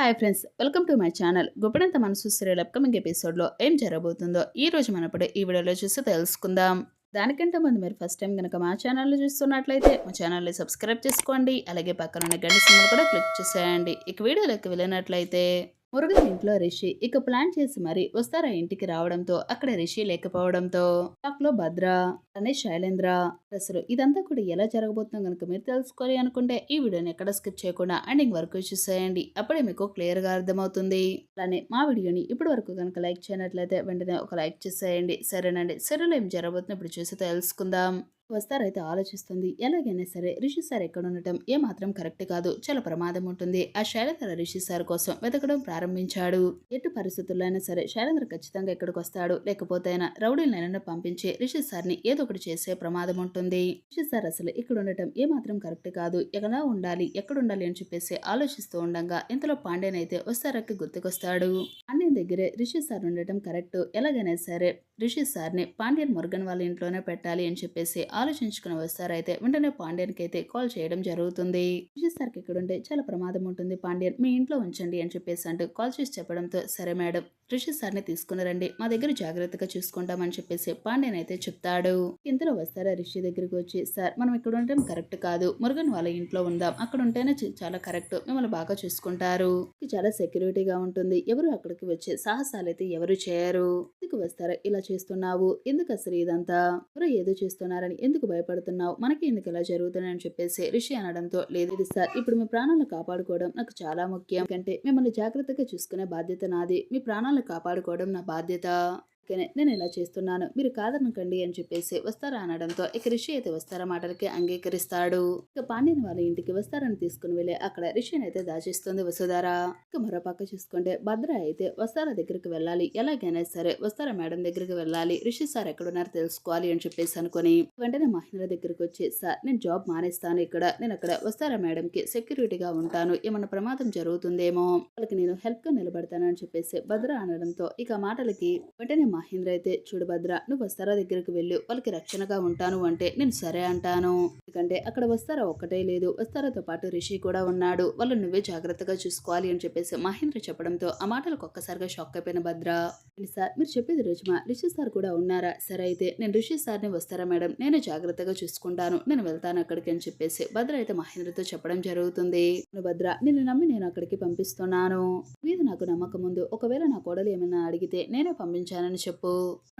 Hi friends welcome to my channel Guppedantha Manasu serial upcoming ఎపిసోడ్లో ఏం జరగబోతుందో ఈ రోజు మనప్పుడు ఈ వీడియోలో చూసి తెలుసుకుందాం. దానికంటే ముందు మీరు ఫస్ట్ టైం కనుక మా ఛానల్ని చూస్తున్నట్లయితే మా ఛానల్ని సబ్స్క్రైబ్ చేసుకోండి. అలాగే పక్కన ఉన్న గంట సింబల్ కూడా క్లిక్ చేసేయండి. ఇక వీడియోలోకి వెళ్ళినట్లయితే మురుగన్ ఇంట్లో రిషి. ఇక ప్లాన్ చేసి మరి వస్తారా ఇంటికి రావడంతో? అక్కడ రిషి లేకపోవడంతో? షాక్లో భద్ర అనే శైలేంద్ర అసలు ఇదంతా కూడా ఎలా జరగబోతుందో కనుక మీరు తెలుసుకోవాలి అనుకుంటే ఈ వీడియోని ఎక్కడ స్కిప్ చేయకుండా ఎండింగ్ వరకు చూసేయండి అప్పుడే మీకు క్లియర్గా అర్థమవుతుంది. అలానే మా వీడియోని ఇప్పటి వరకు కనుక లైక్ చేయనట్లయితే వెంటనే ఒక లైక్ చేసేయండి. సరేనండి. సరేలో ఏం జరగబోతుందో ఇప్పుడు చూసి తెలుసుకుందాం. వస్తారైతే ఆలోచిస్తుంది. ఎలాగైనా సరే రిషి సార్ ఎక్కడ ఉండటం ఏమాత్రం కరెక్ట్ కాదు. చాలా ప్రమాదం ఉంటుంది. ఆ శైలేంద్ర రిషి సార్ కోసం వెతకడం ప్రారంభించాడు. ఎటు పరిస్థితుల్లో అయినా సరే శైలేంద్ర ఖచ్చితంగా ఎక్కడికి వస్తాడు. లేకపోతే అయినా రౌడీలైనా పంపించి రిషి సార్ని ఏదో ఒకటి చేసే ప్రమాదం ఉంటుంది. రిషి సార్ అసలు ఇక్కడ ఉండటం ఏమాత్రం కరెక్ట్ కాదు. ఎలా ఉండాలి? ఎక్కడ ఉండాలి? అని చెప్పేసి ఆలోచిస్తూ ఉండగా ఇంతలో పాండేనైతే వస్తారక్కి వస్తారకి గుర్తుకొస్తాడు. అన్నయ్య దగ్గరే రిషి సార్ ఉండటం కరెక్ట్. ఎలాగైనా సరే రిషి సార్ని పాండ్యన్ మురుగన్ వాళ్ళ ఇంట్లోనే పెట్టాలి అని చెప్పేసి ఆలోచించుకుని వస్తారైతే వెంటనే పాండ్యన్కి అయితే కాల్ చేయడం జరుగుతుంది. రిషి సార్కి ఇక్కడ ఉంటే చాలా ప్రమాదం ఉంటుంది. పాండ్యన్ మీ ఇంట్లో ఉంచండి అని చెప్పేసి అంటూ కాల్ చేసి చెప్పడంతో సరే మేడం రిషి సార్ని తీసుకుని రండి. మా దగ్గర జాగ్రత్తగా చూసుకుంటామని చెప్పేసి పాండ్యన్ అయితే చెప్తాడు. ఇంతలో వస్తారా రిషి దగ్గరికి వచ్చి సార్ మనం ఇక్కడ ఉండటం కరెక్ట్ కాదు. మురుగన్ వాళ్ళ ఇంట్లో ఉందాం. అక్కడ ఉంటేనే చాలా కరెక్ట్. మిమ్మల్ని బాగా చూసుకుంటారు. ఇది చాలా సెక్యూరిటీగా ఉంటుంది. ఎవరు అక్కడికి వచ్చే సాహసాలు అయితే ఎవరు చేయరు. ఎందుకు వస్తారా? ఇలా చేస్తున్నావు? ఎందుకు అసలు ఇదంతా? ఎవరు ఏదో చేస్తున్నారని ఎందుకు భయపడుతున్నావు? మనకి ఎందుకు ఇలా జరుగుతుందని చెప్పేసి రిషి అనడంతో లేదు సార్ ఇప్పుడు మీ ప్రాణాలను కాపాడుకోవడం నాకు చాలా ముఖ్యం. ఎందుకంటే మిమ్మల్ని జాగ్రత్తగా చూసుకునే బాధ్యత నాది. మీ ప్రాణాలను కాపాడుకోవడం నా బాధ్యత. అందుకనే నేను ఇలా చేస్తున్నాను మీరు కాదనకండి అని చెప్పేసి వస్తారా అనడంతో ఇక రిషి అయితే వస్తారా మాటలకి అంగీకరిస్తాడు. ఇక పాండ్యన్ వాళ్ళ ఇంటికి వస్తారని తీసుకుని వెళ్ళి అక్కడ రిషిని అయితే దాచిస్తుంది వసుధార. ఇక మరో పక్క చూసుకుంటే భద్ర అయితే వస్తారా దగ్గరికి వెళ్ళాలి ఎలాగైనా సరే వస్తారా మేడం దగ్గరికి వెళ్ళాలి రిషి సార్ ఎక్కడున్నారో తెలుసుకోవాలి అని చెప్పేసి అనుకుని వెంటనే మహేంద్ర దగ్గరికి వచ్చి సార్ నేను జాబ్ మానేస్తాను ఇక్కడ నేను అక్కడ వస్తారా మేడం కి సెక్యూరిటీగా ఉంటాను ఏమన్నా ప్రమాదం జరుగుతుందేమో వాళ్ళకి నేను హెల్ప్గా నిలబడతానని చెప్పేసి భద్ర అనడంతో ఇక మాటలకి వెంటనే మహేంద్ర అయితే చూడుభద్ర నువ్వు వస్తారా దగ్గరికి వెళ్ళు. వాళ్ళకి రక్షణగా ఉంటాను అంటే నేను సరే అంటాను. ఎందుకంటే అక్కడ వస్తారా ఒక్కటే లేదు. వస్తారాతో పాటు రిషి కూడా ఉన్నాడు. వాళ్ళు నువ్వే జాగ్రత్తగా చూసుకోవాలి అని చెప్పేసి మహేంద్ర చెప్పడంతో ఆ మాటలకు ఒక్కసారిగా షాక్ అయిపోయిన భద్ర. సార్? మీరు చెప్పేది రుజుమా రిషి సార్ కూడా ఉన్నారా? సరే అయితే నేను రిషి సార్ని వస్తారా మేడం? నేను జాగ్రత్తగా చూసుకుంటాను. నేను వెళ్తాను అక్కడికి అని చెప్పేసి భద్ర అయితే మహేంద్రతో చెప్పడం జరుగుతుంది. భద్ర నిన్ను నమ్మి నేను అక్కడికి పంపిస్తున్నాను. మీద నాకు నమ్మకం ముందు ఒకవేళ నా కోడలు ఏమైనా అడిగితే నేనే పంపించానని చెప్పు.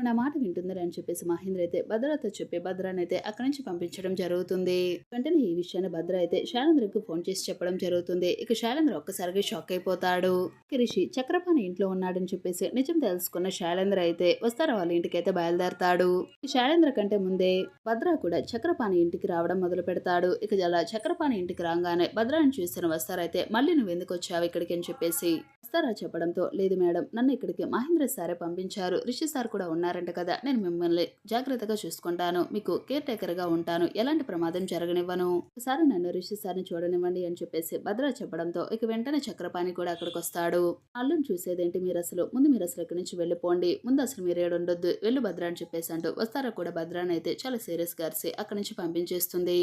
నా మాట వింటుందని అని చెప్పేసి మహేంద్ర అయితే భద్రతో చెప్పి భద్రాన్ని అయితే అక్కడి నుంచి పంపించడం జరుగుతుంది. వెంటనే ఈ విషయాన్ని భద్ర అయితే శైలేంద్రకి ఫోన్ చేసి చెప్పడం జరుగుతుంది. ఇక శైలేంద్ర ఒక్కసారిగా షాక్ అయిపోతాడు. రిషి చక్రపాణి ఇంట్లో ఉన్నాడని చెప్పేసి నిజం తెలుసుకున్న శైలేంద్ర అయితే వస్తారా వాళ్ళ ఇంటికి అయితే బయలుదేరతాడు. ఈ శైలేంద్ర కంటే ముందే భద్ర కూడా చక్రపాణి ఇంటికి రావడం మొదలు పెడతాడు. ఇక అలా చక్రపాణి ఇంటికి రాగానే భద్రాన్ని చూసిన వస్తారైతే మళ్ళీ నువ్వు ఎందుకు వచ్చావు ఇక్కడికి అని చెప్పేసి వస్తారా చెప్పడంతో లేదు మేడం నన్ను ఇక్కడికి మహేంద్ర సారే పంపించారు. రిషి సార్ కూడా ఉన్నారంట కదా నేను మిమ్మల్ని జాగ్రత్తగా చూసుకుంటాను మీకు కేర్ టేకర్గా ఉంటాను ఎలాంటి ప్రమాదం జరగనివ్వను. ఒకసారి నన్ను రిషి సార్ని చూడనివ్వండి అని చెప్పేసి భద్ర చెప్పడంతో ఇక వెంటనే చక్రపాణి కూడా అక్కడికి వస్తాడు. అల్లుని చూసేదేంటి మీరు అసలు? ముందు మీరు అసలు ఇక్కడి నుంచి వెళ్ళిపోండి ముందు అసలు మీరు ఏడు ఉండొద్దు వెళ్ళు భద్ర అని చెప్పేసి అంటూ వస్తారా కూడా భద్రాని అయితే చాలా సీరియస్గా అరిసి అక్కడి నుంచి పంపించేస్తుంది.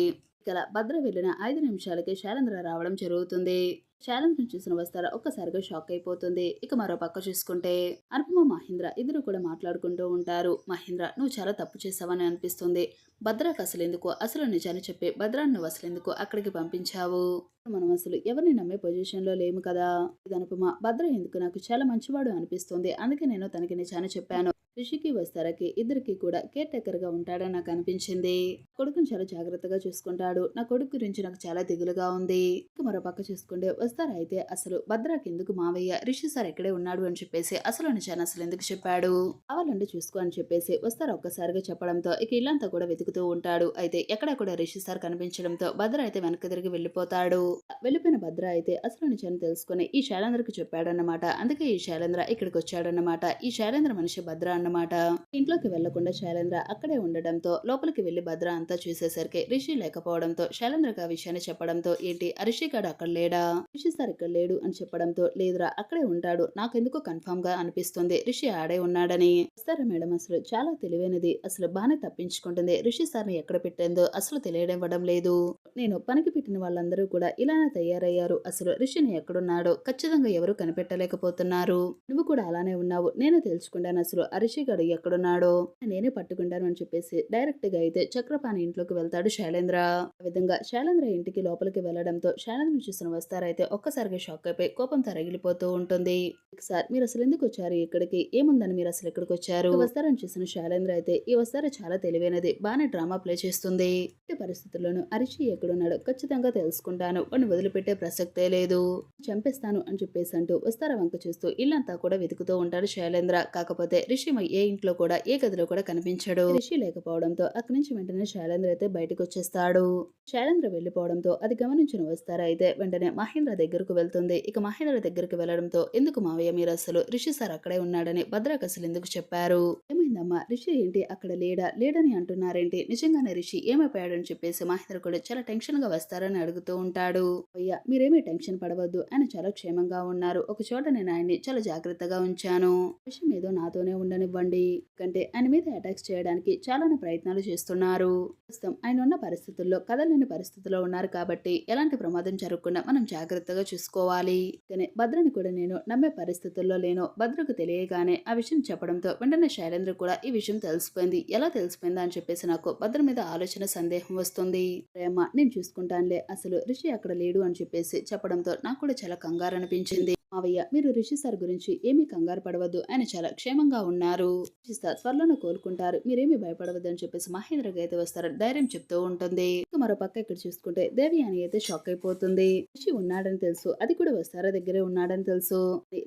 గల భద్ర వెళ్ళిన ఐదు నిమిషాలకి శైలేంద్ర రావడం జరుగుతుంది. శైలేంద్ర చూసిన వస్తారా ఒక్కసారిగా షాక్ అయిపోతుంది. ఇక మరో పక్క చూసుకుంటే అనుపమ మహేంద్ర ఇద్దరు కూడా మాట్లాడుకుంటూ ఉంటారు. మహేంద్ర నువ్వు చాలా తప్పు చేసావని అనిపిస్తుంది. భద్రకు అసలు ఎందుకు అసలు నిజాన్ని చెప్పి భద్రాన్ని నువ్వు అసలు ఎందుకు అక్కడికి పంపించావు? మనం అసలు ఎవరిని నమ్మే పొజిషన్లో లేము కదా? ఇది అనుపమ భద్ర ఎందుకు? నాకు చాలా మంచివాడు అనిపిస్తుంది. అందుకే నేను తనకి నిజాన్ని చెప్పాను. రిషికి వస్తారకి ఇద్దరికి కూడా కేర్ టేకర్గా ఉంటాడని నాకు అనిపించింది. కొడుకుని చాలా జాగ్రత్తగా చూసుకుంటాడు. నా కొడుకు గురించి నాకు చాలా దిగులుగా ఉంది. మరో పక్క చూసుకుంటే వస్తారా అయితే అసలు భద్రాకి ఎందుకు మావయ్య? రిషి సార్ ఎక్కడే ఉన్నాడు అని చెప్పేసి అసలు నిజాన్ని అసలు ఎందుకు చెప్పాడు? కావాలంటే చూసుకో అని చెప్పేసి వస్తారా ఒక్కసారిగా చెప్పడంతో ఇక ఇల్లంతా కూడా వెతుకుతూ ఉంటాడు. అయితే ఎక్కడ కూడా రిషి సార్ కనిపించడంతో భద్ర అయితే వెనక్కి తిరిగి వెళ్ళిపోతాడు. వెళ్ళిపోయిన భద్ర అయితే అసలు నిజాన్ని తెలుసుకుని ఈ శైలేంద్రకి చెప్పాడన్నమాట. అందుకే ఈ శైలేంద్ర ఇక్కడికి వచ్చాడన్నమాట. ఈ శైలేంద్ర మనిషి భద్ర అన్నమాట. ఇంట్లోకి వెళ్ళకుండా శైలేంద్ర అక్కడే ఉండడంతో లోపలికి వెళ్ళి భద్ర అంతా చూసేసరికి రిషి లేకపోవడంతో శైలేంద్రకి ఆ విషయాన్ని చెప్పడంతో ఏంటి అరిషి గాడు అక్కడ లేడా? రిషి సార్ ఇక్కడ లేడు అని చెప్పడంతో లేదురా అక్కడే ఉంటాడు నాకెందుకు కన్ఫామ్గా అనిపిస్తుంది రిషి ఆడే ఉన్నాడని. సరే మేడం అసలు? చాలా తెలివైనది. అసలు బాగానే తప్పించుకుంటుంది. రిషి సార్ని ఎక్కడ పెట్టిందో అసలు తెలియనివ్వడం లేదు. నేను పనికి పెట్టిన వాళ్ళందరూ కూడా ఇలానే తయారయ్యారు. అసలు రిషిని ఎక్కడున్నాడో ఖచ్చితంగా ఎవరు కనిపెట్టలేకపోతున్నారు. నువ్వు కూడా అలానే ఉన్నావు. నేను తెలుసుకుంటాను అసలు. అరిషి రిషి ఎక్కడున్నాడో నేనే పట్టుకుంటాను అని చెప్పేసి డైరెక్ట్గా అయితే చక్రపాణి ఇంట్లోకి వెళ్తాడు శైలేంద్ర. ఆ విధంగా శైలేంద్ర ఇంటికి లోపలికి వెళ్ళడంతో శైలేంద్ర చూసిన వస్తారైతే ఒక్కసారిగా షాక్ అయిపోయి కోపం తరగిలిపోతూ ఉంటుంది. సార్ మీరు అసలు ఎందుకు వచ్చారు ఇక్కడికి? ఏముందని మీరు అసలు ఇక్కడికి వచ్చారు? వస్తారని చూసిన శైలేంద్ర అయితే ఈ వస్తార చాలా తెలివైనది. బాగానే డ్రామా ప్లే చేస్తుంది. ఎట్టి పరిస్థితుల్లోనూ అరిషి ఎక్కడున్నాడో ఖచ్చితంగా తెలుసుకుంటాను. వాడిని వదిలిపెట్టే ప్రసక్తే లేదు. చంపేస్తాను అని చెప్పేసి అంటూ వస్తారా వంక చూస్తూ ఇల్లంతా కూడా వెతుకుతూ ఉంటాడు శైలేంద్ర. కాకపోతే రిషి ఏ ఇంట్లో కూడా ఏ గదిలో కూడా కనిపించడు. రిషి లేకపోవడంతో అక్కడి నుంచి వెంటనే శైలేంద్ర అయితే బయటకు వచ్చేస్తాడు. శైలేంద్ర వెళ్ళిపోవడంతో అది గమనించిన వస్తారా అయితే వెంటనే మహేంద్ర దగ్గరకు వెళ్తుంది. ఇక మహేంద్ర దగ్గరకు వెళ్ళడంతో ఎందుకు మావయ్య మీరు అసలు? రిషి సార్ అక్కడే ఉన్నాడని భద్రకు అసలు ఎందుకు చెప్పారు? ఏమైందమ్మా? రిషి ఏంటి? అక్కడ లేడా? లేడని అంటున్నారేంటి? నిజంగానే రిషి ఏమైపోయాడని చెప్పేసి మహేంద్ర కూడా చాలా టెన్షన్గా వస్తారని అడుగుతూ ఉంటాడు. అయ్యా మీరేమీ టెన్షన్ పడవద్దు. ఆయన చాలా క్షేమంగా ఉన్నారు. ఒక చోట నేను ఆయన్ని చాలా జాగ్రత్తగా ఉంచాను. విషయం ఏదో నాతోనే ఉండని కానివ్వండి కంటే ఆయన మీద అటాక్స్ చేయడానికి చాలానే ప్రయత్నాలు చేస్తున్నారు. ప్రస్తుతం ఆయన ఉన్న పరిస్థితుల్లో కదలేని పరిస్థితుల్లో ఉన్నారు కాబట్టి ఎలాంటి ప్రమాదం జరగకుండా మనం జాగ్రత్తగా చూసుకోవాలి. కానీ భద్రని కూడా నేను నమ్మే పరిస్థితుల్లో లేను భద్రకు తెలియగానే ఆ విషయం చెప్పడంతో వెంటనే శైలేంద్ర కూడా ఈ విషయం తెలిసిపోయింది. ఎలా తెలిసిపోయిందా అని చెప్పేసి నాకు భద్ర మీద ఆలోచన సందేహం వస్తుంది. ప్రేమ నేను చూసుకుంటానులే అసలు రిషి అక్కడ లేడు అని చెప్పేసి చెప్పడంతో నాకు కూడా చాలా కంగారు అనిపించింది మావయ్య మీరు రిషి సార్ గురించి ఏమీ కంగారు పడవద్దు. ఆయన చాలా క్షేమంగా ఉన్నారు. రిషి సార్ త్వరలోనే కోలుకుంటారు. మీరేమీ భయపడవద్దు అని చెప్పేసి మహేంద్రకి అయితే వస్తారని ధైర్యం చెప్తూ ఉంటుంది. మరోపక్క మరో పక్క ఇక్కడ చూసుకుంటే దేవి అని అయితే షాక్ అయిపోతుంది. రిషి ఉన్నాడని తెలుసు. అది కూడా వస్తారా దగ్గరే ఉన్నాడని తెలుసు.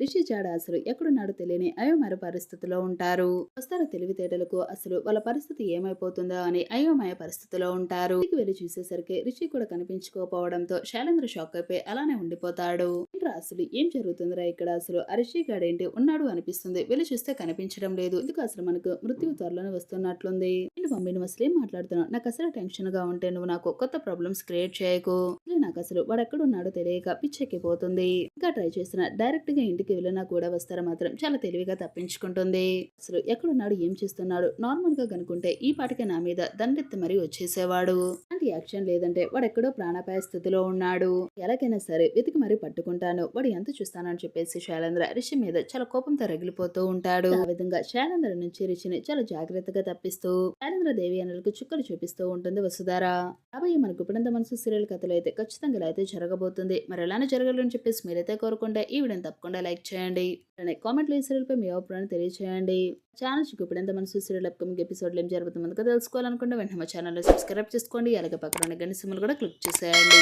రిషి జాడ అసలు ఎక్కడున్నాడో తెలియని అయోమయ పరిస్థితిలో ఉంటారు. వస్తారా తెలివితేటలకు అసలు వాళ్ళ పరిస్థితి ఏమైపోతుందో అని అయోమయ పరిస్థితిలో ఉంటారు. ఇంటికి వెళ్ళి చూసేసరికి రిషి కూడా కనిపించుకోకపోవడంతో శైలేంద్ర షాక్ అయిపోయి అలానే ఉండిపోతాడు. ఏంట్రా అసలు ఏం జరుగుతుందిరా ఇక్కడ అసలు? అరిషి గాడేంటి? ఉన్నాడు అనిపిస్తుంది. వెళ్ళి చూస్తే కనిపించడం లేదు. ఎందుకు అసలు మనకు మృత్యు త్వరలోనే వస్తున్నట్లుంది? ఏంటి మమ్మీ నువ్వు అసలు ఏం మాట్లాడుతున్నావు? నాకు అసలు టెన్షన్గా ఉంటే నువ్వు నాకు కొత్త ప్రాబ్లమ్స్ క్రియేట్ చేయకు. నాకు అసలు వాడు ఎక్కడున్నాడో తెలియక పిచ్చెక్కిపోతుంది. ఇంకా ట్రై చేసిన డైరెక్ట్గా ఇంటికి వెళ్ళినా కూడా వస్తారా మాత్రం చాలా తెలివిగా తప్పించుకుంటుంది. అసలు ఎక్కడున్నాడు? ఏం చేస్తున్నాడు? నార్మల్గా కనుకుంటే ఈ పాటికే నా మీద దండెత్తి మరీ వచ్చేసేవాడు. అలాంటి యాక్షన్ లేదంటే వాడు ఎక్కడో ప్రాణాపాయ స్థితిలో ఉన్నాడు. ఎలాగైనా సరే వెతికి మరీ పట్టుకుంటాను. వాడు ఎంత చూస్తానని చెప్పేసి శైలేంద్ర రిషి మీద చాలా కోపంతో రగిలిపోతూ ఉంటాడు. ఆ విధంగా శైలేంద్ర నుంచి రిషిని చాలా జాగ్రత్తగా తప్పిస్తూ శైలేంద్ర దేవి అనులకు చుక్కలు చూపిస్తూ ఉంటుంది వసుధార. రాబోయే మన ఇప్పుడంత మనసు సీరియల్ కథలు అయితే ఖచ్చితంగా ఇలా అయితే జరగబోతుంది. మరి ఎలానే జరగాలని చెప్పేసి మీరైతే కోరుకుంటే ఈ వీడియోని తప్పకుండా లైక్ చేయండి. అలానే కామెంట్లో ఈ సీరియల్ పై మీ అభిప్రాయాన్ని తెలియజేయండి ఛానల్స్ ఇప్పుడంత మనసు సీరియల్ అప్కమింగ్ ఎపిసోడ్లు ఏం జరుగుతుందో తెలుసుకోవాలనుకుంటే వెంటనే మా ఛానల్లో సబ్స్క్రైబ్ చేసుకోండి. అలాగే పక్కన ఉన్న గంట సిమ్లు కూడా క్లిక్ చేసేయండి.